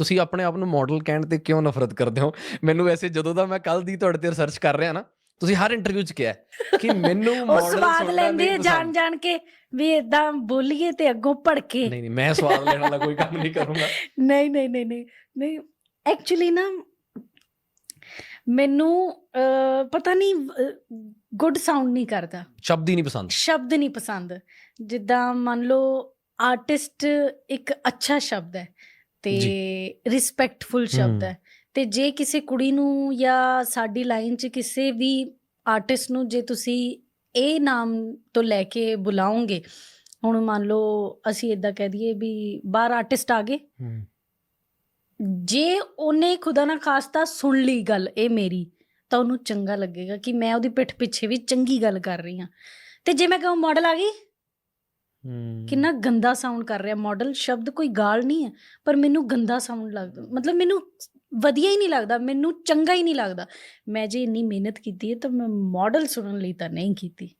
ਤੁਸੀਂ ਆਪਣੇ ਆਪ ਨੂੰ ਮਾਡਲ ਕਹਿਣ ਤੇ ਕਿਉਂ ਨਫ਼ਰਤ ਕਰਦੇ ਹੋ? ਮੈਨੂੰ ਵੈਸੇ ਜਦੋਂ ਦਾ ਮੈਂ ਕੱਲ ਦੀ ਤੁਹਾਡੇ ਤੇ ਰਿਸਰਚ ਕਰ ਰਿਹਾ ਨਾ ਤੁਸੀਂ ਹਰ ਇੰਟਰਵਿਊ 'ਚ ਕਿਹਾ ਕਿ ਮੈਨੂੰ ਮਾਡਲ ਸਵਾਦ ਲੈਂਦੇ ਜਾਣ ਜਾਣ ਕੇ ਵੀ ਇਦਾਂ ਬੋਲੀਏ ਤੇ ਅੱਗੋਂ ਭੜਕੇ। ਨਹੀਂ ਨਹੀਂ ਮੈਂ ਸਵਾਦ ਲੈਣ ਵਾਲਾ ਕੋਈ ਕੰਮ ਨਹੀਂ ਕਰੂੰਗਾ। ਨਹੀਂ ਨਹੀਂ ਨਹੀਂ ਨਹੀਂ ਨਹੀਂ ਐਕਚੁਅਲੀ ਨਾ ਮੈਨੂੰ ਪਤਾ ਨਹੀਂ ਗੁੱਡ ਸਾਊਂਡ ਨਹੀਂ ਕਰਦਾ। ਸ਼ਬਦ ਹੀ ਨਹੀਂ ਪਸੰਦ। ਸ਼ਬਦ ਨਹੀਂ ਪਸੰਦ। ਜਿੱਦਾਂ ਮੰਨ ਲਓ ਆਰਟਿਸਟ ਇੱਕ ਅੱਛਾ ਸ਼ਬਦ ਹੈ। ਤੇ ਰਿਸਪੈਕਟਫੁਲ ਸ਼ਬਦ। ਹੈ। ਤੇ ਜੇ ਕਿਸੇ ਕੁੜੀ ਨੂੰ ਜਾਂ ਸਾਡੀ ਲਾਈਨ 'ਚ ਕਿਸੇ ਵੀ ਆਰਟਿਸਟ ਨੂੰ ਜੇ ਤੁਸੀਂ ਇਹ ਨਾਮ ਤੋਂ ਲੈ ਕੇ ਬੁਲਾਓਗੇ ਹੁਣ ਮੰਨ ਲਓ ਅਸੀਂ ਇਦਾਂ ਕਹਿ ਦਈਏ ਵੀ ਬਾਹਰ ਆਰਟਿਸਟ ਆ ਗਏ। ਜੇ ਉਹਨੇ ਖੁਦਾ ਨਾ ਖਾਸਤਾ ਸੁਣ ਲਈ ਗੱਲ ਇਹ ਮੇਰੀ ਤਾਂ ਉਹਨੂੰ ਚੰਗਾ ਲੱਗੇਗਾ ਕਿ ਮੈਂ ਉਹਦੀ ਪਿੱਠ ਪਿੱਛੇ ਵੀ ਚੰਗੀ ਗੱਲ ਕਰ ਰਹੀ ਹਾਂ। ਤੇ ਜੇ ਮੈਂ ਕਹਾਂ ਮਾਡਲ ਆ ਗਈ ਕਿੰਨਾ ਗੰਦਾ ਸਾਊਂਡ ਕਰ ਰਿਹਾ ਮਾਡਲ ਸ਼ਬਦ ਕੋਈ ਗਾਲ ਨਹੀਂ ਹੈ ਪਰ ਮੈਨੂੰ ਗੰਦਾ ਸਾਊਂਡ ਲੱਗਦਾ ਮਤਲਬ ਮੈਨੂੰ ਵਧੀਆ ਹੀ ਨਹੀਂ ਲੱਗਦਾ ਮੈਨੂੰ ਚੰਗਾ ਹੀ ਨਹੀਂ ਲੱਗਦਾ। ਮੈਂ ਜੇ ਇੰਨੀ ਮਿਹਨਤ ਕੀਤੀ ਹੈ ਤਾਂ ਮੈਂ ਮਾਡਲ ਸੁਣਨ ਲਈ ਤਾਂ ਨਹੀਂ ਕੀਤੀ।